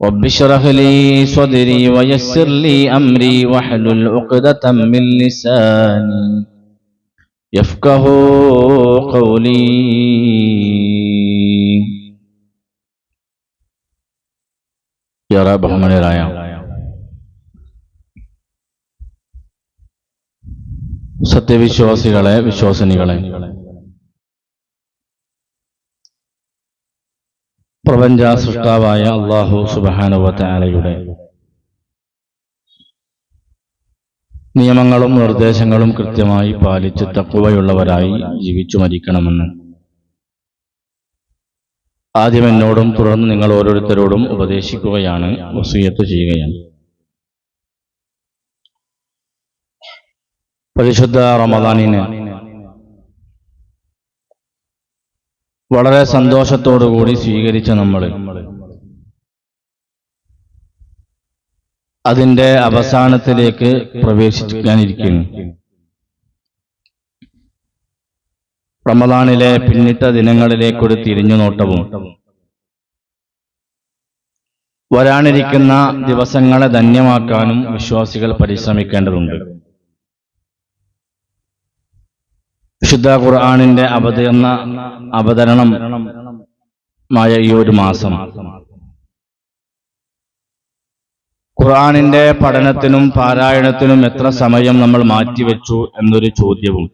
رب اشرح لي صدري ويسر لي أمري واحلل عقدة من لساني يفقه قولي ഏറെ ബഹുമാനരായ സത്യവിശ്വാസികളെ വിശ്വാസിനികളെ പ്രപഞ്ച സൃഷ്ടാവായ അള്ളാഹു സുബാനുവത്താലയുടെ നിയമങ്ങളും നിർദ്ദേശങ്ങളും കൃത്യമായി പാലിച്ച് തക്കുവയുള്ളവരായി ജീവിച്ചു മരിക്കണമെന്ന്. ആദ്യം എന്നോടും തുടർന്ന് നിങ്ങൾ ഓരോരുത്തരോടും ഉപദേശിക്കുകയാണ് വസൂയത്ത് ചെയ്യുകയാണ്. പരിശുദ്ധ റമദാനിന് വളരെ സന്തോഷത്തോടുകൂടി സ്വീകരിച്ച നമ്മൾ അതിന്റെ അവസാനത്തിലേക്ക് പ്രവേശിക്കാനിരിക്കുന്നു റമദാനിലെ പിന്നിട്ട ദിനങ്ങളിലേക്കൊരു തിരിഞ്ഞു നോട്ടവും. വരാനിരിക്കുന്ന ദിവസങ്ങളെ ധന്യമാക്കാനും വിശ്വാസികൾ പരിശ്രമിക്കേണ്ടതുണ്ട്. വിശുദ്ധ ഖുർആാനിന്റെ അവതരണ അവതരണമായ ഈ ഒരു മാസം. ഖുർആാനിന്റെ പഠനത്തിനും പാരായണത്തിനും എത്ര സമയം നമ്മൾ മാറ്റിവെച്ചു എന്നൊരു ചോദ്യവും.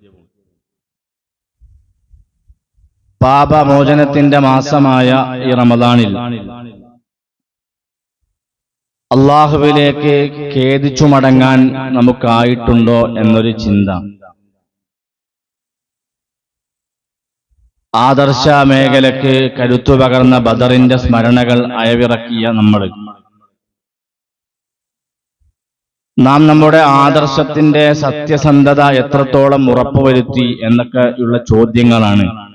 പാപമോചനത്തിന്റെ മാസമായ ഈ റമദാനിൽ അള്ളാഹുവിലേക്ക് ഖേദിച്ചു മടങ്ങാൻ നമുക്കായിട്ടുണ്ടോ എന്നൊരു ചിന്ത. ആദർശ മേഖലക്ക് കരുത്തു പകർന്ന ബദറിന്റെ സ്മരണകൾ അയവിറക്കിയ നമ്മൾ. നാം നമ്മുടെ ആദർശത്തിന്റെ സത്യസന്ധത എത്രത്തോളം ഉറപ്പുവരുത്തി എന്നൊക്കെയുള്ള ചോദ്യങ്ങളാണ്.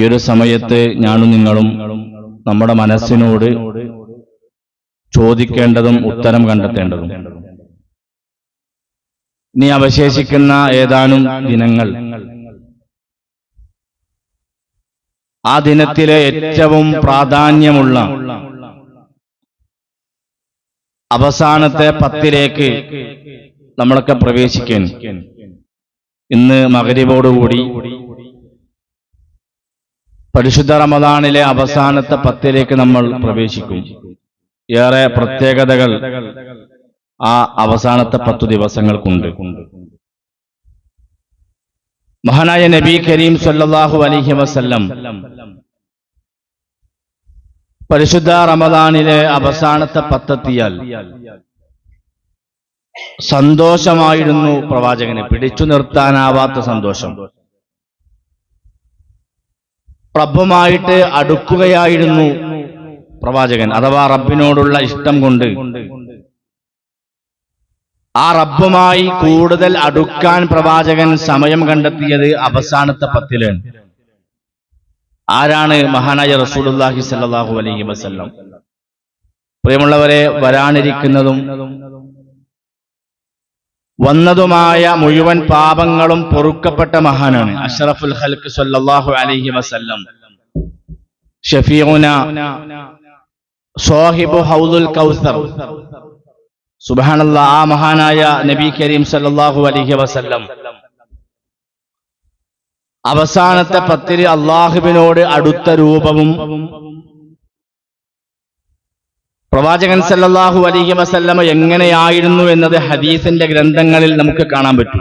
ഈ ഒരു സമയത്ത് ഞാനും നിങ്ങളും നമ്മുടെ മനസ്സിനോട് ചോദിക്കേണ്ടതും ഉത്തരം കണ്ടെത്തേണ്ടതും. ഇനി അവശേഷിക്കുന്ന ഏതാനും ദിനങ്ങൾ. ആ ദിനത്തിലെ ഏറ്റവും പ്രാധാന്യമുള്ള അവസാനത്തെ പത്തിലേക്ക് നമ്മളൊക്കെ പ്രവേശിക്കാൻ ഇന്ന് മകരിവോടുകൂടി പരിശുദ്ധ റമദാനിലെ അവസാനത്തെ പത്തിലേക്ക് നമ്മൾ പ്രവേശിക്കും. ഏറെ പ്രത്യേകതകൾ ആ അവസാനത്തെ പത്തു ദിവസങ്ങൾക്കുണ്ട്. മഹാനായ നബി കരീം സല്ലാഹു അലഹി വസ്ല്ലം. പരിശുദ്ധ റമദാനിലെ അവസാനത്തെ പത്തെത്തിയാൽ സന്തോഷമായിരുന്നു പ്രവാചകനെ പിടിച്ചു നിർത്താനാവാത്ത സന്തോഷം. പ്രഭുമായിട്ട് അടുക്കുകയായിരുന്നു പ്രവാചകൻ അഥവാ റബ്ബിനോടുള്ള ഇഷ്ടം കൊണ്ട്. ആ റബ്ബുമായി കൂടുതൽ അടുക്കാൻ പ്രവാചകൻ സമയം കണ്ടെത്തിയത് അവസാനത്തെ പത്തിലാണ്. ആരാണ് മഹാനായ റസൂലുല്ലാഹി സല്ലാഹു അലൈഹി വസല്ലം? പ്രിയമുള്ളവരെ വരാനിരിക്കുന്നതും വന്നതുമായ മുഴുവൻ പാപങ്ങളും പൊറുക്കപ്പെട്ട മഹാനാണ് അഷറഫുൽ ഹൽക്ക് സല്ലല്ലാഹു അലൈഹി വസല്ലം. ഷഫീഉന സാഹിബു ഹൗദുൽ കൗസർ. സുബ്ഹാനല്ല ആ മഹാനായ നബി കരീം സല്ലാഹു അലഹി വസല്ലം. അവസാനത്തെ പത്തിരി അള്ളാഹുവിനോട് അടുത്ത രൂപവും പ്രവാചകൻ സല്ലാഹു അലഹി വസല്ലമ എങ്ങനെയായിരുന്നു എന്നത് ഹദീസിന്റെ ഗ്രന്ഥങ്ങളിൽ നമുക്ക് കാണാൻ പറ്റും.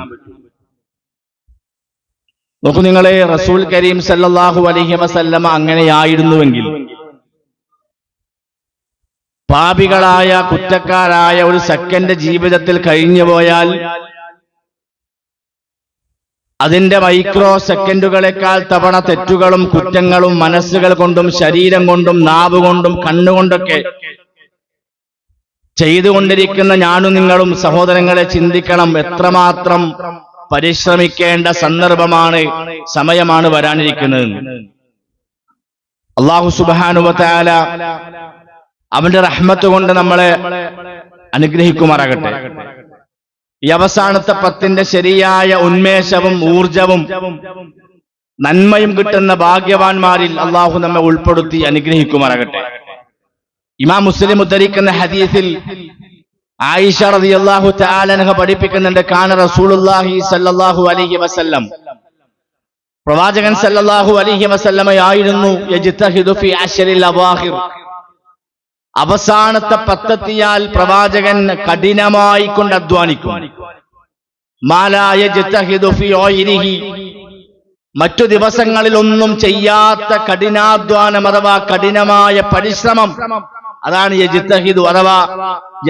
നോക്കൂ നിങ്ങളെ റസൂൽ കരീം സല്ലാഹു അലഹി വസല്ലമ അങ്ങനെയായിരുന്നുവെങ്കിൽ പാപികളായ കുറ്റക്കാരായ ഒരു സെക്കൻഡ് ജീവിതത്തിൽ കഴിഞ്ഞു പോയാൽ അതിന്റെ മൈക്രോ സെക്കൻഡുകളെക്കാൾ തവണ തെറ്റുകളും കുറ്റങ്ങളും മനസ്സുകൾ കൊണ്ടും ശരീരം കൊണ്ടും നാവ് കൊണ്ടും കണ്ണുകൊണ്ടൊക്കെ ചെയ്തുകൊണ്ടിരിക്കുന്ന ഞാനും നിങ്ങളും സഹോദരങ്ങളെ ചിന്തിക്കണം. എത്രമാത്രം പരിശ്രമിക്കേണ്ട സന്ദർഭമാണ് സമയമാണ് വരാനിരിക്കുന്നത്. അള്ളാഹു സുബാനുവത്താല അവന്റെ റഹ്മത്ത് കൊണ്ട് നമ്മളെ അനുഗ്രഹിക്കുമാറാകട്ടെ. ഈ അവസാനത്തെ പത്തിന്റെ ശരിയായ ഉന്മേഷവും ഊർജവും നന്മയും കിട്ടുന്ന ഭാഗ്യവാന്മാരിൽ അള്ളാഹു നമ്മെ ഉൾപ്പെടുത്തി അനുഗ്രഹിക്കുമാറാകട്ടെ. ഇമാം മുസ്ലിം ഉദ്ധരിക്കുന്ന ഹദീസിൽ ആയിഷ റളിയല്ലാഹു താലനഹ പഠിപ്പിക്കുന്നുണ്ട് കാന റസൂലുള്ളാഹി സല്ലല്ലാഹു അലൈഹി വസല്ലം. പ്രവാചകൻ സല്ലല്ലാഹു അലൈഹി വസല്ലമയായിരുന്നു അവസാനത്തെ പത്തെത്തിയാൽ പ്രവാചകൻ കഠിനമായി കൊണ്ട് അധ്വാനിക്കും. മാലായ മറ്റു ദിവസങ്ങളിലൊന്നും ചെയ്യാത്ത കഠിനാധ്വാനം അഥവാ കഠിനമായ പരിശ്രമം. അതാണ് യജിത്തഹിദു അഥവാ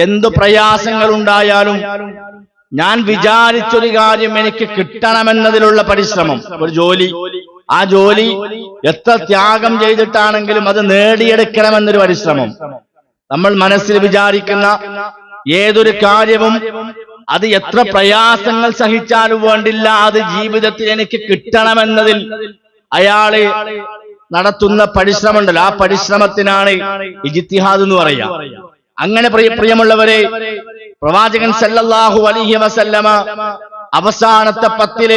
എന്തു പ്രയാസങ്ങൾ ഉണ്ടായാലും ഞാൻ വിചാരിച്ചൊരു കാര്യം എനിക്ക് കിട്ടണമെന്നതിലുള്ള പരിശ്രമം. ഒരു ജോലി. ആ ജോലി എത്ര ത്യാഗം ചെയ്തിട്ടാണെങ്കിലും അത് നേടിയെടുക്കണമെന്നൊരു പരിശ്രമം. നമ്മൾ മനസ്സിൽ വിചാരിക്കുന്ന ഏതൊരു കാര്യവും അത് എത്ര പ്രയാസങ്ങൾ സഹിച്ചാലും വേണ്ടില്ല അത് ജീവിതത്തിൽ എനിക്ക് കിട്ടണമെന്നതിൽ അയാൾ നടത്തുന്ന പരിശ്രമമുണ്ടല്ലോ. ആ പരിശ്രമത്തിനാണ് ഇജിത്തിഹാദ് എന്ന് പറയാ. അങ്ങനെ പ്രിയ പ്രിയമുള്ളവരെ പ്രവാചകൻ സല്ലല്ലാഹു അലൈഹി വസല്ലമ അവസാനത്തെ പത്തിൽ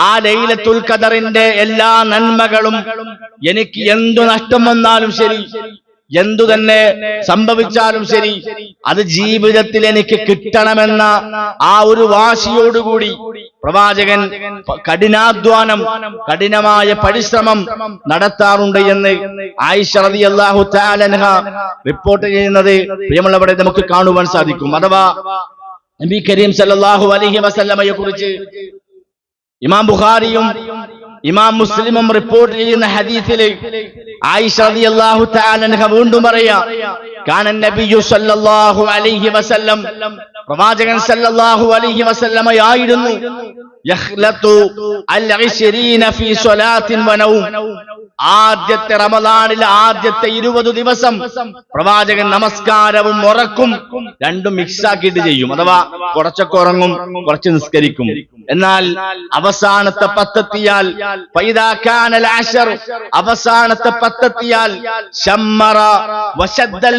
ആ ലൈലത്തുൽ ഖദറിന്റെ എല്ലാ നന്മകളും എനിക്ക് എന്തു നഷ്ടം വന്നാലും ശരി എന്തു തന്നെ സംഭവിച്ചാലും ശരി അത് ജീവിതത്തിൽ എനിക്ക് കിട്ടണമെന്ന ആ ഒരു വാശിയോടുകൂടി പ്രവാചകൻ കഠിനാധ്വാനം കഠിനമായ പരിശ്രമം നടത്താറുണ്ട് എന്ന് ആയിഷ അള്ളാഹു താലൻഹ റിപ്പോർട്ട് ചെയ്യുന്നത് പ്രിയമുള്ളവരെ നമുക്ക് കാണുവാൻ സാധിക്കും. അഥവാ നബി കരീം സല്ലാഹു അലഹി വസല്ലമയെ കുറിച്ച് ഇമാം ബുഖാരിയും ഇമാം മുസ്ലിമും റിപ്പോർട്ട് ചെയ്യുന്ന ഹദീസിൽ ആയിഷ റളിയല്ലാഹു തആല അൻഹ വീണ്ടും പറയാ കാന നബിയു സല്ലല്ലാഹു അലൈഹി വസല്ലം പ്രവാചകൻ സല്ലല്ലാഹു അലൈഹി വസല്ലമയായിരുന്നു യഖ്ലതു അൽ 20 ഫീ സ്വലാത്തിൻ വനൗം ആദ്യത്തെ റമദാനിലെ ആദ്യത്തെ ഇരുപത് ദിവസം പ്രവാചകൻ നമസ്കാരവും ഉറക്കും രണ്ടും മിക്സ് ആക്കിയിട്ട് ചെയ്യും അഥവാ കുറച്ചൊക്കെ ഉറങ്ങും കുറച്ച് നിസ്കരിക്കും. എന്നാൽ അവസാനത്തെ പത്തെത്തിയാൽ ഫൈദാ കാനൽ അശർ അവസാനത്തെ പത്തെത്തിയാൽ ശമ്മറ വശദ്ദൽ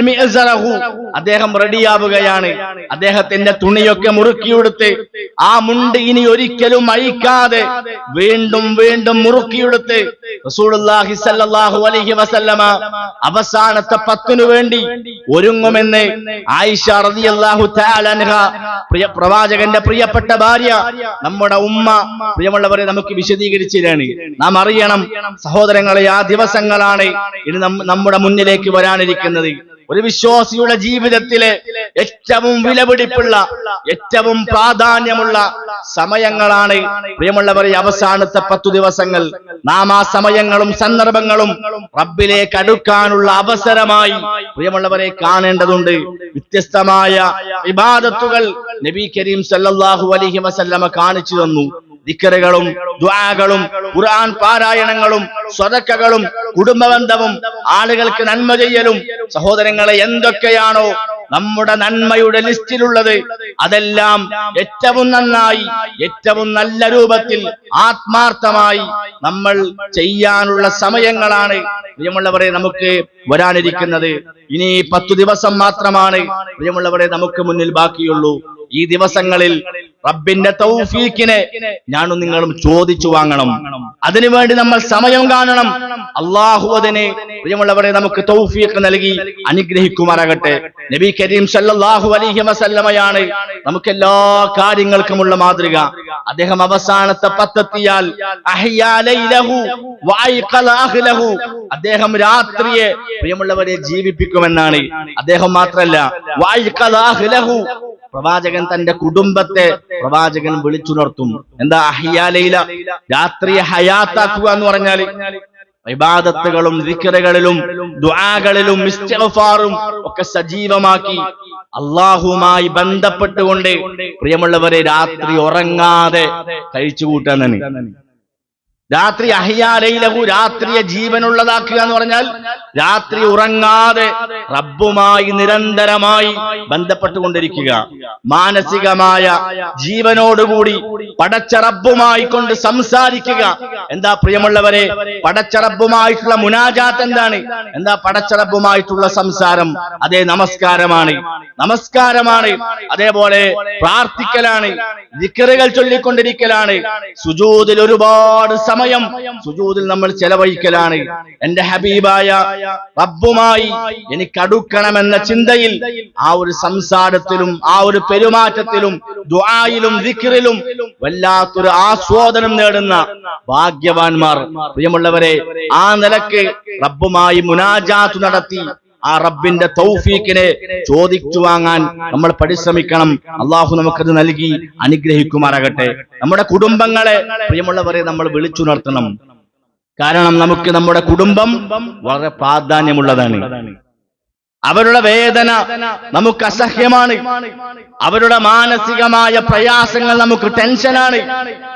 അദ്ദേഹം റെഡിയാവുകയാണ്. അദ്ദേഹത്തിന്റെ തുണിയൊക്കെ മുറുക്കിയെടുത്ത് ആ മുണ്ട് ഇനി ഒരിക്കലും അഴിക്കാതെ വീണ്ടും വീണ്ടും മുറുക്കിയെടുത്ത് റസൂലുള്ളാഹി സല്ലല്ലാഹു അലൈഹി വസല്ലമ അവസാനത്തെ പത്തിനു വേണ്ടി ഒരുങ്ങുമെന്ന് ആയിഷ റളിയല്ലാഹു തആല അൻഹ. പ്രിയ പ്രവാചകന്റെ പ്രിയപ്പെട്ട ഭാര്യ നമ്മുടെ ഉമ്മ പ്രിയമുള്ളവരെ നമുക്ക് വിശദീകരിച്ചിരാണ് നാം അറിയണം സഹോദരങ്ങളെ ആ ദിവസങ്ങളാണ് ഇനി നമ്മുടെ മുന്നിലേക്ക് വരാനിരിക്കുന്നത്. ഒരു വിശ്വാസിയുടെ ജീവിതത്തിലെ ഏറ്റവും വിലപിടിപ്പുള്ള ഏറ്റവും പ്രാധാന്യമുള്ള സമയങ്ങളാണ് പ്രിയമുള്ളവർ അവസാനത്തെ പത്തു ദിവസങ്ങൾ. നാം ആ സമയങ്ങളും സന്ദർഭങ്ങളും റബ്ബിലേക്ക് അടുക്കാനുള്ള അവസരമായി പ്രിയമുള്ളവരെ കാണേണ്ടതുണ്ട്. വ്യത്യസ്തമായ വിവാദത്തുകൾ നബി കരീം സല്ലാഹു അലഹി വസല്ലമ കാണിച്ചു തന്നു. ദിക്കറുകളും ദ്വാകളും ഖുർആൻ പാരായണങ്ങളും സ്വതക്കകളും കുടുംബബന്ധവും ആളുകൾക്ക് നന്മ ചെയ്യലും. സഹോദരങ്ങളെ എന്തൊക്കെയാണോ നമ്മുടെ നന്മയുടെ ലിസ്റ്റിലുള്ളത് അതെല്ലാം ഏറ്റവും നന്നായി ഏറ്റവും നല്ല രൂപത്തിൽ ആത്മാർത്ഥമായി നമ്മൾ ചെയ്യാനുള്ള സമയങ്ങളാണ് പ്രിയമുള്ളവരെ നമുക്ക് വരാനിരിക്കുന്നത്. ഇനി പത്തു ദിവസം മാത്രമാണ് പ്രിയമുള്ളവരെ നമുക്ക് മുന്നിൽ ബാക്കിയുള്ളൂ. ഈ ദിവസങ്ങളിൽ റബ്ബിന്റെ തൗഫീഖിനെ ഞാനും നിങ്ങളും ചോദിച്ചു വാങ്ങണം. അതിനുവേണ്ടി നമ്മൾ സമയം കാണണം. അള്ളാഹു അതിനെ പ്രിയമുള്ളവരെ നമുക്ക് തൗഫീഖ് നൽകി അനുഗ്രഹിക്കുമാറാകട്ടെ. നബി കരീം സല്ലല്ലാഹു അലൈഹി വസല്ലമയാണ് നമുക്ക് എല്ലാ കാര്യങ്ങൾക്കുമുള്ള മാതൃക. അദ്ദേഹം അവസാനത്തെ പത്തെത്തിയാൽ അദ്ദേഹം രാത്രിയെ പ്രിയമുള്ളവരെ ജീവിപ്പിക്കുമെന്നാണ്. അദ്ദേഹം മാത്രല്ല പ്രവാചകൻ തന്റെ കുടുംബത്തെ പ്രവാചകൻ വിളിച്ചുണർത്തും. എന്താ അഹിയാലയില രാത്രി ഹയാത്താക്കുക എന്ന് പറഞ്ഞാൽ ഇബാദത്തുകളും ദിക്കറുകളിലും ദുആകളിലും ഇസ്തിഗ്ഫാറും ഒക്കെ സജീവമാക്കി അള്ളാഹുമായി ബന്ധപ്പെട്ടുകൊണ്ട് പ്രിയമുള്ളവരെ രാത്രി ഉറങ്ങാതെ കഴിച്ചു തന്നെ രാത്രി അഹിയാലയിലഹു രാത്രിയെ ജീവനുള്ളതാക്കുക എന്ന് പറഞ്ഞാൽ രാത്രി ഉറങ്ങാതെ റബ്ബുമായി നിരന്തരമായി ബന്ധപ്പെട്ടുകൊണ്ടിരിക്കുക. മാനസികമായ ജീവനോടുകൂടി പടച്ച റബ്ബുമായി കൊണ്ട് സംസാരിക്കുക. എന്താ പ്രിയമുള്ളവരെ പടച്ച റബ്ബുമായിട്ടുള്ള മുനാജാത്ത് എന്താണ്? എന്താ പടച്ച റബ്ബുമായിട്ടുള്ള സംസാരം? അതേ നമസ്കാരമാണ്. നമസ്കാരമാണ്. അതേപോലെ പ്രാർത്ഥിക്കലാണ്. ദിക്കറുകൾ ചൊല്ലിക്കൊണ്ടിരിക്കലാണ്. സുജൂതിൽ ഒരുപാട് സമയം സുജൂതിൽ നമ്മൾ ചെലവഴിക്കലാണ്. എന്റെ ഹബീബായ റബ്ബുമായി എനിക്ക് അടുക്കണമെന്ന ചിന്തയിൽ ആ ഒരു സംസാരത്തിലും ആ ഒരു പെരുമാറ്റത്തിലും ദുആയിലും ദിക്റിലും വല്ലാത്തൊരു ആസ്വാദനം നേടുന്ന ഭാഗ്യവാന്മാർ. പ്രിയമുള്ളവരെ ആ നിലയ്ക്ക് റബ്ബുമായി മുനാജാത്ത് നടത്തി ആ റബ്ബിന്റെ തൗഫീക്കിനെ ചോദിച്ചു വാങ്ങാൻ നമ്മൾ പരിശ്രമിക്കണം. അള്ളാഹു നമുക്കത് നൽകി അനുഗ്രഹിക്കുമാറാകട്ടെ. നമ്മുടെ കുടുംബങ്ങളെ പ്രിയമുള്ളവരെ നമ്മൾ വിളിച്ചു വിളിച്ചുണർത്തണം. കാരണം നമുക്ക് നമ്മുടെ കുടുംബം വളരെ പ്രാധാന്യമുള്ളതാണ്. അവരുടെ വേദന നമുക്ക് അസഹ്യമാണ്. അവരുടെ മാനസികമായ പ്രയാസങ്ങൾ നമുക്ക് ടെൻഷനാണ്.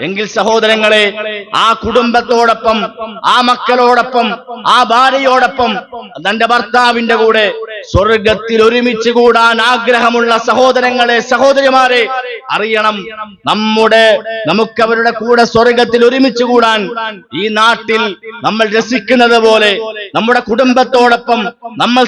എങ്കിൽ സഹോദരങ്ങളെ ആ കുടുംബത്തോടൊപ്പം ആ മക്കളോടൊപ്പം ആ ഭാര്യയോടൊപ്പം തന്റെ ഭർത്താവിന്റെ കൂടെ സ്വർഗത്തിൽ ഒരുമിച്ച് കൂടാൻ ആഗ്രഹമുള്ള സഹോദരങ്ങളെ സഹോദരിമാരെ അറിയണം. നമ്മുടെ നമുക്ക് അവരുടെ കൂടെ സ്വർഗത്തിൽ ഒരുമിച്ച് കൂടാൻ ഈ നാട്ടിൽ നമ്മൾ രസിക്കുന്നത് പോലെ നമ്മുടെ കുടുംബത്തോടൊപ്പം നമ്മൾ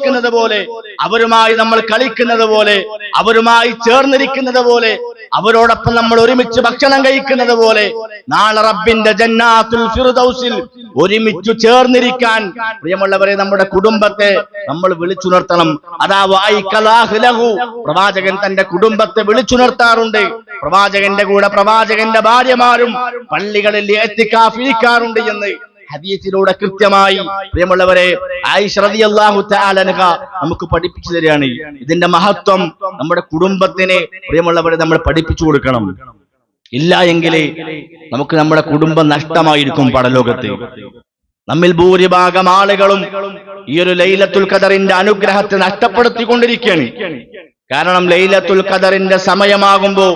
സന്തോഷിക്കുന്നത് പോലെ അവരുമായി നമ്മൾ കളിക്കുന്നത് പോലെ അവരുമായി ചേർന്നിരിക്കുന്നത് പോലെ അവരോടൊപ്പം നമ്മൾ ഒരുമിച്ച് ഭക്ഷണം കഴിക്കുന്നത് പോലെ നാളെ റബ്ബിന്റെ ജന്നാത്തുൽ ഫിർദൗസിൽ ഒരുമിച്ച് ചേർന്നിരിക്കാൻ പ്രിയമുള്ളവരെ നമ്മുടെ കുടുംബത്തെ നമ്മൾ വിളിച്ചുണർത്തണം. അതാ വായിക്കലാഹ് ലഹു. പ്രവാചകൻ തന്റെ കുടുംബത്തെ വിളിച്ചുണർത്താറുണ്ട്. പ്രവാചകന്റെ കൂടെ പ്രവാചകന്റെ ഭാര്യമാരും പള്ളികളിൽ എത്തിക്കാഫിരിക്കാറുണ്ട് എന്ന്. ഹദീസിലൂടെ കൃത്യമായി പ്രിയമുള്ളവരെ നമുക്ക് പഠിപ്പിച്ചു തരികയാണ്. ഇതിന്റെ മഹത്വം നമ്മുടെ കുടുംബത്തിനെ പ്രിയമുള്ളവരെ നമ്മൾ പഠിപ്പിച്ചു കൊടുക്കണം. ഇല്ല എങ്കിൽ നമുക്ക് നമ്മുടെ കുടുംബം നഷ്ടമായിരിക്കും പടലോകത്ത് നമ്മിൽ ഭൂരിഭാഗം ആളുകളും ഈ ഒരു ലൈലത്തുൽ ഖദറിന്റെ അനുഗ്രഹത്തെ നഷ്ടപ്പെടുത്തിക്കൊണ്ടിരിക്കുകയാണ്. കാരണം ലൈലത്തുൽ ഖദറിന്റെ സമയമാകുമ്പോ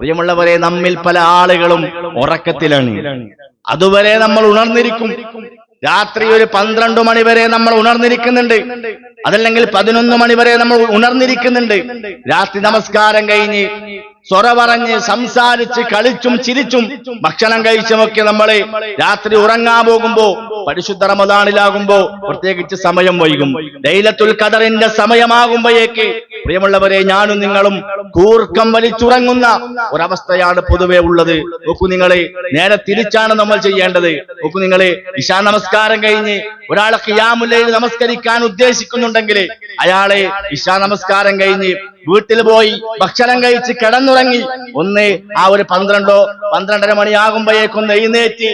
പ്രിയമുള്ളവരെ നമ്മിൽ പല ആളുകളും ഉറക്കത്തിലാണ്. അതുവരെ നമ്മൾ ഉണർന്നിരിക്കും. രാത്രി ഒരു പന്ത്രണ്ട് മണി വരെ നമ്മൾ ഉണർന്നിരിക്കുന്നുണ്ട്. അതല്ലെങ്കിൽ പതിനൊന്ന് മണി വരെ നമ്മൾ ഉണർന്നിരിക്കുന്നുണ്ട്. രാത്രി നമസ്കാരം കഴിഞ്ഞ് സ്വറ പറഞ്ഞ് സംസാരിച്ച് കളിച്ചും ചിരിച്ചും ഭക്ഷണം കഴിച്ചുമൊക്കെ നമ്മളെ രാത്രി ഉറങ്ങാൻ പോകുമ്പോ പരിശുദ്ധ റമദാനിലാകുമ്പോ പ്രത്യേകിച്ച് സമയം വൈകും. ലൈലത്തുൽ കദറിന്റെ സമയമാകുമ്പോഴേക്ക് പ്രിയമുള്ളവരെ ഞാനും നിങ്ങളും കൂർക്കം വലിച്ചുറങ്ങുന്ന ഒരവസ്ഥയാണ് പൊതുവെ ഉള്ളത്. നോക്കൂ നിങ്ങളെ നേരെ തിരിച്ചാണ് നമ്മൾ ചെയ്യേണ്ടത്. നോക്കൂ നിങ്ങളെ ഇഷാ നമസ്കാരം കഴിഞ്ഞ് ഒരാളെ ഖിയാമുല്ലയിൽ നമസ്കരിക്കാൻ ഉദ്ദേശിക്കുന്നുണ്ടെങ്കിൽ അയാളെ ഇഷാ നമസ്കാരം കഴിഞ്ഞ് വീട്ടിൽ പോയി ഭക്ഷണം കഴിച്ച് കിടന്നുറങ്ങി. ഒന്ന് ആ ഒരു പന്ത്രണ്ടോ പന്ത്രണ്ടര മണിയാകുമ്പോഴേക്കൊന്ന് എഴുന്നേറ്റ്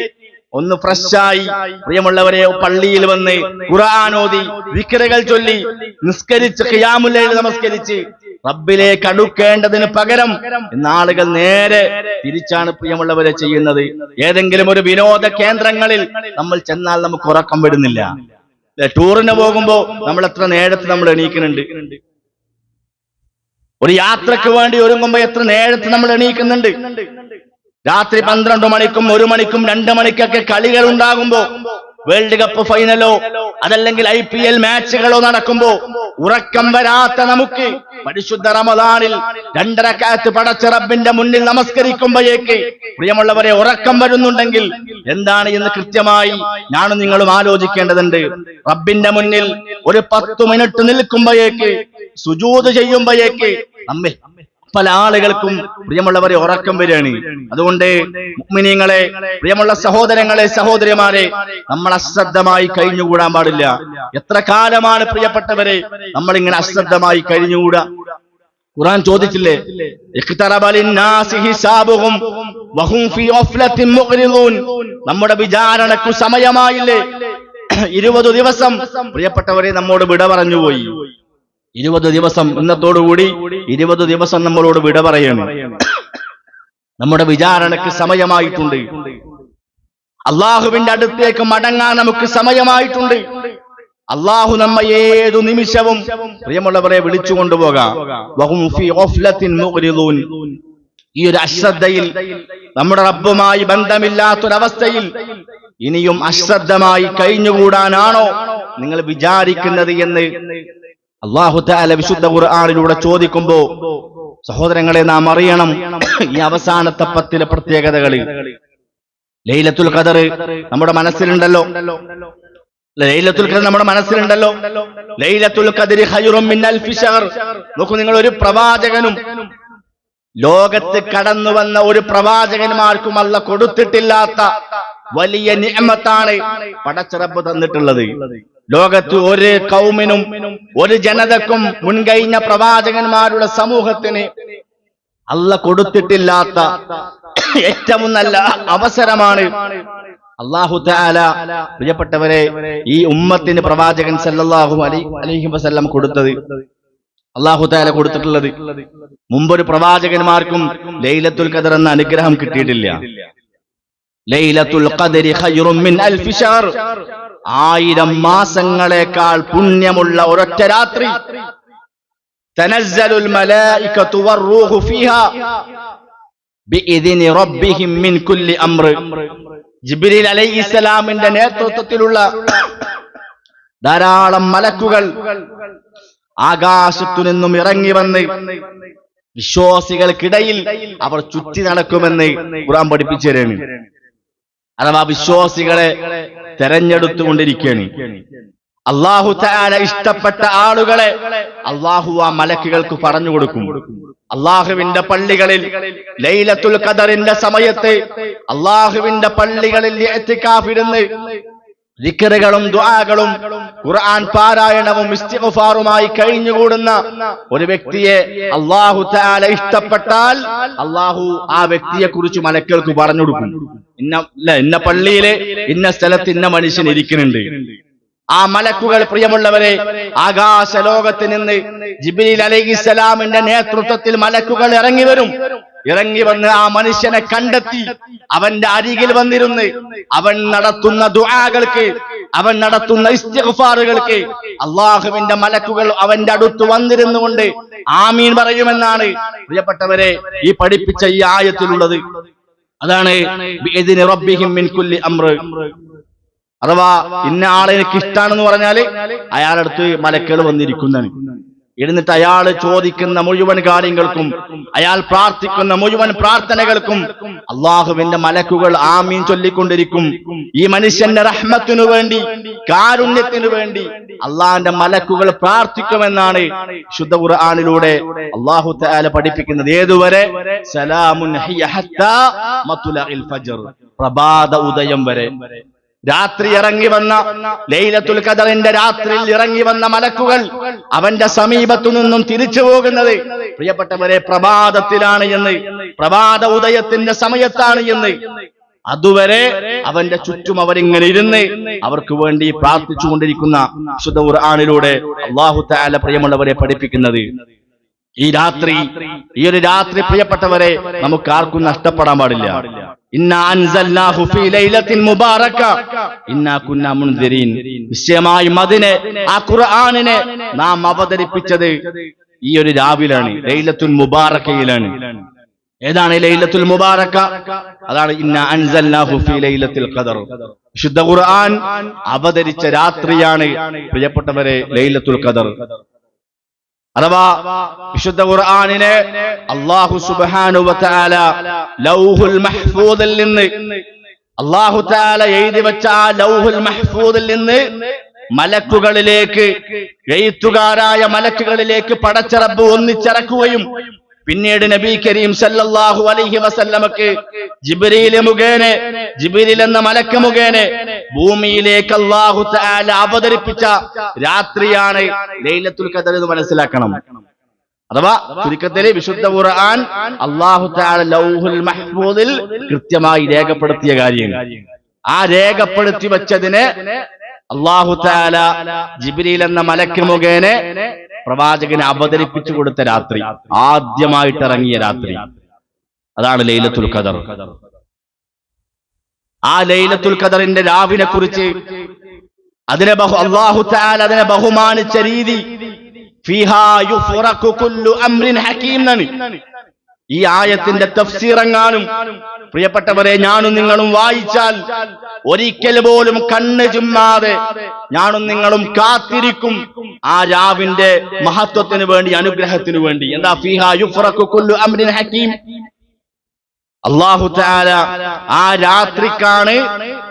ഒന്ന് ഫ്രഷായി. പ്രിയമുള്ളവരെ പള്ളിയിൽ വന്ന് ഖുറാനോതി വിക്കറുകൾ ചൊല്ലി നിസ്കരിച്ച് ഖിയാമുല്ലയിൽ നമസ്കരിച്ച് റബ്ബിലേക്ക് അടുക്കേണ്ടതിന് പകരം ഇന്നാളുകൾ നേരെ തിരിച്ചാണ് പ്രിയമുള്ളവരെ ചെയ്യുന്നത്. ഏതെങ്കിലും ഒരു വിനോദ കേന്ദ്രങ്ങളിൽ നമ്മൾ ചെന്നാൽ നമുക്ക് ഉറക്കം വരുന്നില്ല ടൂറിന് പോകുമ്പോ നമ്മൾ എത്ര നേരത്തെ നമ്മൾ എണീക്കുന്നുണ്ട്? ഒരു യാത്രയ്ക്ക് വേണ്ടി ഒരുങ്ങുമ്പോ എത്ര നേരത്തെ നമ്മൾ എണീക്കുന്നുണ്ട്? രാത്രി പന്ത്രണ്ട് മണിക്കും ഒരു മണിക്കും രണ്ട് മണിക്കൊക്കെ കളികൾ ഉണ്ടാകുമ്പോ വേൾഡ് കപ്പ് ഫൈനലോ അതല്ലെങ്കിൽ ഐ പി എൽ മാച്ചുകളോ നടക്കുമ്പോ ഉറക്കം വരാത്ത നമുക്ക് പരിശുദ്ധ റമദാനിൽ രണ്ടര രണ്ടരക്കാലത്ത് പടച്ച റബ്ബിന്റെ മുന്നിൽ നമസ്കരിക്കുമ്പോഴേക്ക് പ്രിയമുള്ളവരെ ഉറക്കം വരുന്നുണ്ടെങ്കിൽ എന്താണ് എന്ന് കൃത്യമായി ഞാനും നിങ്ങളും ആലോചിക്കേണ്ടതുണ്ട്. റബ്ബിന്റെ മുന്നിൽ ഒരു പത്ത് മിനിറ്റ് നിൽക്കുമ്പോഴേക്ക് സുജൂത് ചെയ്യുമ്പോഴേക്ക് നമ്മെ പല ആളുകൾക്കും പ്രിയമുള്ളവരെ ഉറക്കം വരികയാണ്. അതുകൊണ്ട് മുഅ്മിനീങ്ങളെ പ്രിയമുള്ള സഹോദരങ്ങളെ സഹോദരിമാരെ നമ്മൾ അശ്രദ്ധമായി കഴിഞ്ഞുകൂടാൻ പാടില്ല. എത്ര കാലമാണ് പ്രിയപ്പെട്ടവരെ നമ്മൾ ഇങ്ങനെ അശ്രദ്ധമായി കഴിഞ്ഞുകൂടാ. ഖുറാൻ ചോദിച്ചില്ലേ? നമ്മുടെ വിചാരണക്കു സമയമായില്ലേ? ഇരുപത് ദിവസം പ്രിയപ്പെട്ടവരെ നമ്മോട് വിട പറഞ്ഞുപോയി ഇരുപത് ദിവസം ഇന്നത്തോടുകൂടി ഇരുപത് ദിവസം നമ്മളോട് വിട പറയണം. നമ്മുടെ വിചാരണക്ക് സമയമായിട്ടുണ്ട്. അള്ളാഹുവിന്റെ അടുത്തേക്ക് മടങ്ങാൻ നമുക്ക് സമയമായിട്ടുണ്ട്. അള്ളാഹു നമ്മ ഏതു നിമിഷവും പ്രിയമുള്ളവരെ വിളിച്ചു കൊണ്ടുപോകാം. ഈ ഒരു അശ്രദ്ധയിൽ നമ്മുടെ റബ്ബുമായി ബന്ധമില്ലാത്തൊരവസ്ഥയിൽ ഇനിയും അശ്രദ്ധമായി കഴിഞ്ഞുകൂടാനാണോ നിങ്ങൾ വിചാരിക്കുന്നത് എന്ന് അള്ളാഹു താല വിശുദ്ധ ഖുർആാനിലൂടെ ചോദിക്കുമ്പോ സഹോദരങ്ങളെ നാം അറിയണം ഈ അവസാനത്തെ പത്തിലെ പ്രത്യേകതകൾ ലൈലത്തുൽ ഖദർ നമ്മുടെ മനസ്സിലുണ്ടല്ലോ. ലൈലത്തുൽ ഖദർ നമ്മുടെ മനസ്സിലുണ്ടല്ലോ. ലൈലത്തുൽ ഖദരി ഖൈറും മിൻ അൽഫി ശഹർ നോക്കൂ നിങ്ങൾ ഒരു പ്രവാചകനും ലോകത്ത് കടന്നു വന്ന ഒരു പ്രവാചകന്മാർക്കും അല്ല കൊടുത്തിട്ടില്ലാത്ത വലിയ നിയമത്താണ് പടച്ചിറപ്പ് തന്നിട്ടുള്ളത്. ലോകത്ത് ഒരു കൗമിനും ഒരു ജനതക്കും മുൻകഴിഞ്ഞ പ്രവാചകന്മാരുടെ സമൂഹത്തിന് അല്ല കൊടുത്തിട്ടില്ലാത്ത ഏറ്റവും നല്ല അവസരമാണ് അള്ളാഹു താല പ്രിയപ്പെട്ടവരെ ഈ ഉമ്മത്തിന് പ്രവാചകൻ സല്ലാഹു അലി അലൈഹി വസല്ലം കൊടുത്തത്. അള്ളാഹു താല കൊടുത്തിട്ടുള്ളത്. മുമ്പൊരു പ്രവാചകന്മാർക്കും ലൈലത്തുൽ ഖദർ എന്ന അനുഗ്രഹം കിട്ടിയിട്ടില്ല. ലൈലത്തുൽ ഖദരി ഖൈറും മിൻ അൽഫി ഷഹർ ആയിരം മാസങ്ങളെക്കാൾ പുണ്യമുള്ള ഒരൊറ്റ രാത്രി. തനസ്സലുൽ റബ്ബിഹിം മിൻ കുല്ലി അംർ ജിബ്രീൽ നേതൃത്വത്തിലുള്ള ധാരാളം മലക്കുകൾ ആകാശത്തു നിന്നും ഇറങ്ങി വന്ന് വിശ്വാസികൾക്കിടയിൽ അവർ ചുറ്റി നടക്കുമെന്ന് ഖുർആൻ പഠിപ്പിച്ചു തരാണ് അഥവാ വിശ്വാസികളെ തെരഞ്ഞെടുത്തുകൊണ്ടിരിക്കുകയാണ്. അള്ളാഹു താര ഇഷ്ടപ്പെട്ട ആളുകളെ അള്ളാഹു ആ മലക്കുകൾക്ക് പറഞ്ഞു കൊടുക്കും അള്ളാഹുവിന്റെ പള്ളികളിൽ ലൈലത്തുൽ ഖദറിന്റെ സമയത്ത് അള്ളാഹുവിന്റെ പള്ളികളിൽ എത്തിക്കാഫിരുന്ന് ദിക്കറുകളും ദുആകളും ഖുർആൻ പാരായണവും ഇസ്തിഗ്ഫാറുമായി കഴിഞ്ഞുകൂടുന്ന ഒരു വ്യക്തിയെ അള്ളാഹു താല ഇഷ്ടപ്പെട്ടാൽ അള്ളാഹു ആ വ്യക്തിയെ കുറിച്ച് മലക്കൾക്ക് പറഞ്ഞു കൊടുക്കും ഇന്ന ഇല്ല, ഇന്ന പള്ളിയിലെ ഇന്ന സ്ഥലത്ത് ഇന്ന മനുഷ്യൻ ഇരിക്കുന്നുണ്ട്. ആ മലക്കുകൾ പ്രിയമുള്ളവരെ ആകാശ ലോകത്ത് നിന്ന് അലൈഹി അലൈഹിസ്സലാമിന്റെ നേതൃത്വത്തിൽ മലക്കുകൾ ഇറങ്ങി വരും. ഇറങ്ങി വന്ന് ആ മനുഷ്യനെ കണ്ടെത്തി. അവന്റെ അരികിൽ വന്നിരുന്ന് അവൻ നടത്തുന്ന ദുആകൾക്ക് അവൻ നടത്തുന്ന ഇസ്തിഗ്ഫാറുകൾക്ക് അള്ളാഹുവിന്റെ മലക്കുകൾ അവന്റെ അടുത്ത് വന്നിരുന്നു കൊണ്ട് ആമീൻ പറയുമെന്നാണ് പ്രിയപ്പെട്ടവരെ ഈ പഠിപ്പിച്ച ഈ ആയത്തിലുള്ളത്. അതാണ് ബിഇദ്നി റബ്ബിഹിം മിൻ കുല്ലി അംർ അഥവാ ഇന്ന ആളെ എനിക്ക് ഇഷ്ടമാണെന്ന് പറഞ്ഞാൽ അയാളടുത്ത് മലക്കുകൾ വന്നിരിക്കുന്നതാണ്. ഇരുന്നിട്ട് അയാൾ ചോദിക്കുന്ന മുഴുവൻ കാര്യങ്ങൾക്കും അയാൾ പ്രാർത്ഥിക്കുന്ന മുഴുവൻ പ്രാർത്ഥനകൾക്കും അള്ളാഹുവിന്റെ മലക്കുകൾ ആമീൻ ചൊല്ലിക്കൊണ്ടിരിക്കും. ഈ മനുഷ്യന്റെ റഹ്മത്തിനു വേണ്ടി കാരുണ്യത്തിനു വേണ്ടി അള്ളാഹിന്റെ മലക്കുകൾ പ്രാർത്ഥിക്കുമെന്നാണ് ശുദ്ധ ഖുർആാനിലൂടെ അള്ളാഹു തആല പഠിപ്പിക്കുന്നത്. ഏതുവരെ? സലാമുൻ പ്രഭാത ഉദയം വരെ. രാത്രി ഇറങ്ങി വന്ന ലൈലത്തുൽ കദറിന്റെ രാത്രിയിൽ ഇറങ്ങി വന്ന മലക്കുകൾ അവന്റെ സമീപത്തു നിന്നും തിരിച്ചു പോകുന്നത്. പ്രിയപ്പെട്ടവരെ പ്രഭാതത്തിലാണ് എന്ന് പ്രഭാത ഉദയത്തിന്റെ സമയത്താണ് എന്ന്. അതുവരെ അവന്റെ ചുറ്റും അവരിങ്ങനെ ഇരുന്ന് അവർക്ക് വേണ്ടി പ്രാർത്ഥിച്ചുകൊണ്ടിരിക്കുന്ന വിശുദ്ധ ഖുർആനിലൂടെ അള്ളാഹു പ്രിയമുള്ളവരെ പഠിപ്പിക്കുന്നത്. ഈ രാത്രി ഈ ഒരു രാത്രി പ്രിയപ്പെട്ടവരെ നമുക്ക് ആർക്കും നഷ്ടപ്പെടാൻ പാടില്ല. നിശ്ചയമായും അതിനെ ആ ഖുർആാനിനെ നാം അവതരിപ്പിച്ചത് ഈ ഒരു രാവിലാണ് ലൈലത്തുൽ മുബാറക്കയിലാണ്. ഏതാണ് ലൈലത്തുൽ മുബാറക്ക? അതാണ് ഇന്ന അൻസല്ലാഹു ഫീ ലൈലത്തിൽ ഖദർ. വിശുദ്ധ ഖുർആൻ അവതരിച്ച രാത്രിയാണ് പ്രിയപ്പെട്ടവരെ ലൈലത്തുൽ ഖദർ. അഥവാ വിശുദ്ധ ഖുർആാനിനെ അള്ളാഹു സുബ്ഹാനഹു വ ലൗഹുൽ മഹ്ഫൂദിൽ നിന്ന് അള്ളാഹു താല എഴുതി വെച്ച ആ ലൗഹുൽ മഹ്ഫൂദിൽ നിന്ന് മലക്കുകളിലേക്ക് എഴുത്തുകാരായ മലക്കുകളിലേക്ക് പടച്ചിറപ്പ് ഒന്നിച്ചിറക്കുകയും പിന്നീട് നബി കരീം സല്ലല്ലാഹു അലൈഹി വസല്ലമക്ക് ജിബ്രീൽ മുഖേന ജിബ്രീൽ എന്ന മലക്ക് മുഖേന ഭൂമിയിലേക്ക് അല്ലാഹു തആല അവതരിപ്പിച്ച രാത്രിയാണ് ലൈലത്തുൽ ഖദർ എന്ന് മനസ്സിലാക്കണം. അഥവാ ചുരുക്കത്തിൽ വിശുദ്ധ ഖുർആൻ അല്ലാഹു തആല ലൗഹുൽ മഹ്ഫൂദിൽ കൃത്യമായി രേഖപ്പെടുത്തിയ കാര്യങ്ങൾ. ആ രേഖപ്പെടുത്തി വെച്ചതിനെ അല്ലാഹു തആല ജിബ്രീൽ എന്ന മലക്ക് മുഖേന പ്രവാചകനെ അവതരിപ്പിച്ചു കൊടുത്ത രാത്രി. ആദ്യമായിട്ട് ഇറങ്ങിയ രാത്രി. അതാണ് ലൈലത്തുൽ ഖദർ. ആ ലൈലത്തുൽ ഖദറിന്റെ രാവിനെ കുറിച്ച് അതിനെ ബഹു അള്ളാഹു താല അതിനെ ബഹുമാനിച്ച രീതി. ഫിഹാ ഫുറക്കു കുല്ലു അംറിൻ ഹകീം എന്നാണ്. ഈ ആയത്തിന്റെ തഫ്സീറങ്ങാനും പ്രിയപ്പെട്ടവരെ ഞാനും നിങ്ങളും വായിച്ചാൽ ഒരിക്കൽ പോലും കണ്ണ് ചുമ്മാതെ ഞാനും നിങ്ങളും കാത്തിരിക്കും ആ രാവിന്റെ മഹത്വത്തിന് വേണ്ടി അനുഗ്രഹത്തിന് വേണ്ടി. എന്താ? ഫിഹാ യുഫ്റഖു ഹക്കീം അംറിൻ ഹകീം അള്ളാഹു താര ആ രാത്രിക്കാണ്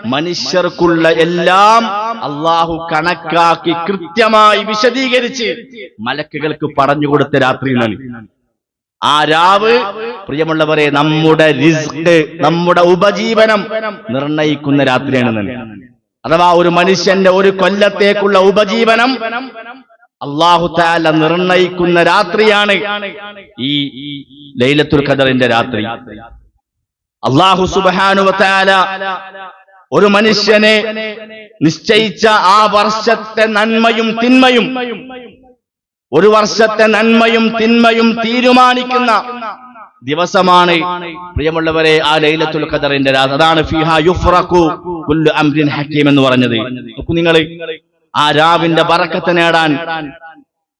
മനുഷ്യർക്കുള്ള എല്ലാം അള്ളാഹു കണക്കാക്കി കൃത്യമായി വിശദീകരിച്ച് മലക്കുകൾക്ക് പറഞ്ഞു കൊടുത്ത രാത്രിയിലാണ്. ആ രാവ് പ്രിയമുള്ളവരെ നമ്മുടെ റിസ്ക് നമ്മുടെ ഉപജീവനം നിർണയിക്കുന്ന രാത്രിയാണ് അഥവാ ഒരു മനുഷ്യന്റെ ഒരു കൊല്ലത്തേക്കുള്ള ഉപജീവനം അള്ളാഹു താല നിർണയിക്കുന്ന രാത്രിയാണ് ഈ ലൈലത്തുൽ ഖദറിന്റെ രാത്രി. അള്ളാഹു സുബാനുവത്താല ഒരു മനുഷ്യനെ നിശ്ചയിച്ച ആ വർഷത്തെ നന്മയും തിന്മയും ഒരു വർഷത്തെ നന്മയും തിന്മയും തീരുമാനിക്കുന്ന ദിവസമാണ് പ്രിയമുള്ളവരെ ആ ലൈലത്തുൽ ഖദറിന്റെ രാത്. അതാണ് ഫിഹ യുഫറഖു കുല്ലു അംരിൻ ഹക്കീം എന്ന് പറഞ്ഞത്. നിങ്ങൾ ആ രാവിന്റെ ബറക്കത്ത് നേടാൻ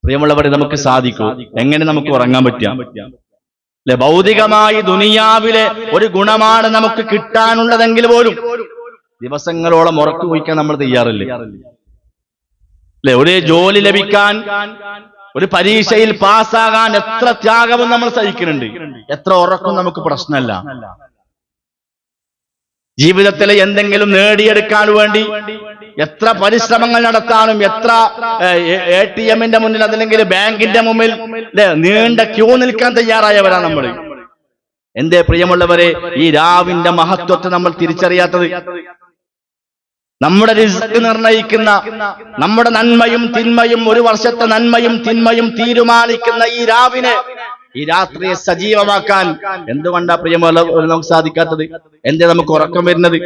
പ്രിയമുള്ളവരെ നമുക്ക് സാധിക്കൂ. എങ്ങനെ നമുക്ക് ഉറങ്ങാൻ പറ്റാം അല്ലെ ഭൗതികമായി ദുനിയാവിലെ ഒരു ഗുണമാണ് നമുക്ക് കിട്ടാനുള്ളതെങ്കിൽ പോലും ദിവസങ്ങളോളം ഉറക്കു വയ്ക്കാൻ നമ്മൾ തയ്യാറില്ല? അല്ലെ ഒരു ജോലി ലഭിക്കാൻ ഒരു പരീക്ഷയിൽ പാസ്സാകാൻ എത്ര ത്യാഗവും നമ്മൾ സഹിക്കുന്നുണ്ട്. എത്ര ഉറക്കം നമുക്ക് പ്രശ്നമല്ല. ജീവിതത്തിൽ എന്തെങ്കിലും നേടിയെടുക്കാൻ വേണ്ടി എത്ര പരിശ്രമങ്ങൾ നടത്താനും എത്ര എ ടി എമ്മിന്റെ മുന്നിൽ അതല്ലെങ്കിൽ ബാങ്കിന്റെ മുമ്പിൽ നീണ്ട ക്യൂ നിൽക്കാൻ തയ്യാറായവരാണ് നമ്മൾ എന്റെ പ്രിയമുള്ളവരെ ഈ രാവിന്റെ മഹത്വത്തെ നമ്മൾ തിരിച്ചറിയാത്തത് നമ്മുടെ റിസ്ക് നിർണയിക്കുന്ന നമ്മുടെ നന്മയും തിന്മയും ഒരു വർഷത്തെ നന്മയും തിന്മയും തീരുമാനിക്കുന്ന ഈ രാവിനെ ഈ രാത്രിയെ സജീവമാക്കാൻ എന്തുകൊണ്ടാ പ്രിയമുള്ള നമുക്ക് സാധിക്കാത്തത്? എന്തേ നമുക്ക് ഉറക്കം വരുന്നത്?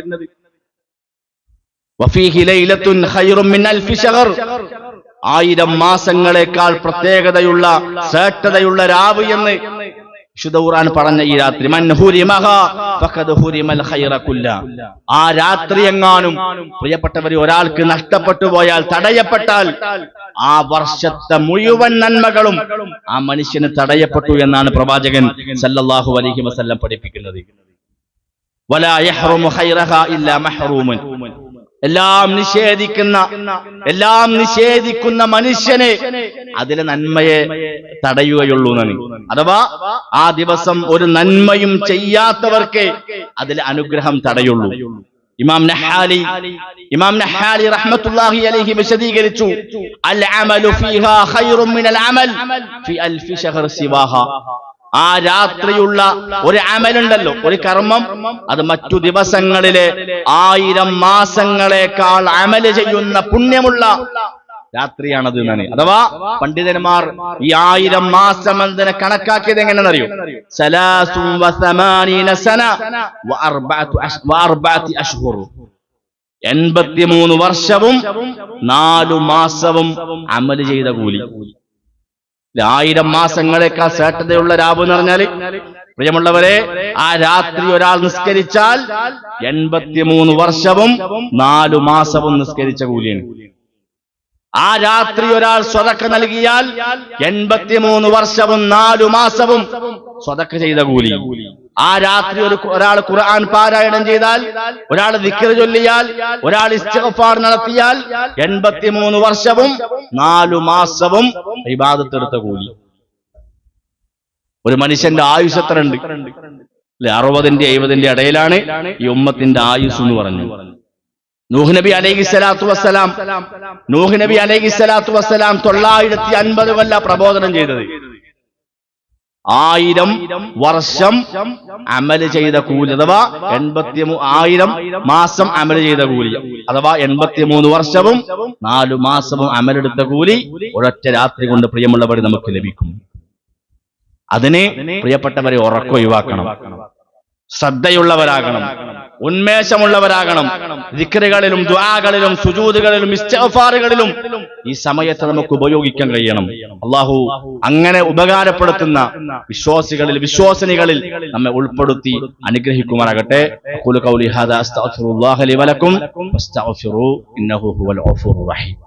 ആയിരം മാസങ്ങളെക്കാൾ പ്രത്യേകതയുള്ള ശ്രേഷ്ഠതയുള്ള രാവ് എന്ന് വിശുദ്ധ ഖുർആൻ പറഞ്ഞ ഈ രാത്രി മൻ ഹുരിമഹ ഫഖദ് ആ രാത്രി എങ്ങാനും പ്രിയപ്പെട്ടവരെ ഒരാൾക്ക് നഷ്ടപ്പെട്ടു പോയാൽ തടയപ്പെട്ടാൽ ആ വർഷത്തെ മുഴുവൻ നന്മകളും ആ മനുഷ്യന് തടയപ്പെട്ടു എന്നാണ് പ്രവാചകൻ സല്ലല്ലാഹു അലൈഹി വസല്ലം പഠിപ്പിക്കുന്നത്. വലാ യഹ്റുമു ഖൈറഹ ഇല്ലാ എല്ലാം നിഷേധിക്കുന്ന എല്ലാം നിഷേധിക്കുന്ന മനുഷ്യനെ അതിലെ നന്മയെ തടയുകയുള്ളൂ നനി അഥവാ ആ ദിവസം ഒരു നന്മയും ചെയ്യാത്തവർക്ക് അതിലെ അനുഗ്രഹം തടയുള്ളൂ. ഇമാം നഹാലി ഇമാം നഹാലി റഹ്മത്തുള്ളാഹി അലൈഹി വിശദീകരിച്ചു. അൽ അമലു ഫീഹാ ഖൈറും മിനൽ അമൽ ഫി അൽഫി ശഹർ സിവാഹ. ആ രാത്രിയുള്ള ഒരു അമലുണ്ടല്ലോ ഒരു കർമ്മം. അത് മറ്റു ദിവസങ്ങളിലെ ആയിരം മാസങ്ങളെക്കാൾ അമൽ ചെയ്യുന്ന പുണ്യമുള്ള രാത്രിയാണത് എന്നാണ്. അഥവാ പണ്ഡിതന്മാർ ഈ ആയിരം മാസം എന്തിനെ കണക്കാക്കിയത് വഅർബഅതി അശ്ഹുർ എൺപത്തിമൂന്ന് വർഷവും നാലു മാസവും അമൽ ചെയ്ത കൂലി. ആയിരം മാസങ്ങളെക്കാൾ ശ്രേഷ്ഠതയുള്ള രാവ് എന്ന് പറഞ്ഞാൽ? പ്രിയമുള്ളവരെ ആ രാത്രി ഒരാൾ നിസ്കരിച്ചാൽ എൺപത്തിമൂന്ന് വർഷവും നാലു മാസവും നിസ്കരിച്ച കൂലിയാണ്. ആ രാത്രി ഒരാൾ സ്വതക്ക നൽകിയാൽ എൺപത്തിമൂന്ന് വർഷവും നാലു മാസവും സ്വതക്ക ചെയ്ത കൂലി. ആ രാത്രി ഒരു ഒരാൾ ഖുർആൻ പാരായണം ചെയ്താൽ ഒരാൾ ദിക്കർ ചൊല്ലിയാൽ ഒരാൾ ഇസ്തിഗ്ഫാർ നടത്തിയാൽ എൺപത്തിമൂന്ന് വർഷവും നാലു മാസവും ഇബാദത്തെടുത്ത കൂലി. ഒരു മനുഷ്യന്റെ ആയുസ് എത്ര ഉണ്ട് അല്ലെ അറുപതിന്റെ എഴുപതിന്റെ ഇടയിലാണ് ഈ ഉമ്മത്തിന്റെ ആയുസ് എന്ന് പറഞ്ഞു. നൂഹ് നബി അലൈഹി സ്വലാത്തു വസ്സലാം നൂഹ് നബി അലൈഹി സ്വലാത്തു വസ്സലാം തൊള്ളായിരത്തി അൻപത് കൊല്ല പ്രബോധനം ചെയ്തത്. ആയിരം വർഷം അമൽ ചെയ്ത കൂലി അഥവാ എൺപത്തി ആയിരം മാസം അമൽ ചെയ്ത കൂലി. അഥവാ എൺപത്തിമൂന്ന് വർഷവും നാലു മാസവും അമലെടുത്ത കൂലി ഒരൊറ്റ രാത്രി കൊണ്ട് പ്രിയമുള്ളവർ നമുക്ക് ലഭിക്കും. അതിനെ പ്രിയപ്പെട്ടവരെ ഉറക്കം ഒഴിവാക്കണം. ശ്രദ്ധയുള്ളവരാകണം. ഉന്മേഷമുള്ളവരാകണം. ദിക്കറുകളിലും ദ്വാകളിലും സുജൂതുകളിലും ഇസ്തഫാറുകളിലും ഈ സമയത്ത് നമുക്ക് ഉപയോഗിക്കാൻ കഴിയണം. അള്ളാഹു അങ്ങനെ ഉപകാരപ്പെടുത്തുന്ന വിശ്വാസികളിൽ വിശ്വാസിനികളിൽ നമ്മെ ഉൾപ്പെടുത്തി അനുഗ്രഹിക്കുമാറാകട്ടെ. കുലു കൗലി അസ്തഗ്ഫിറുല്ലാഹ ലി വലക്കും ഫസ്തഗ്ഫിറൂ ഇന്നഹു ഹുവൽ ഗഫൂറുർ റഹീം.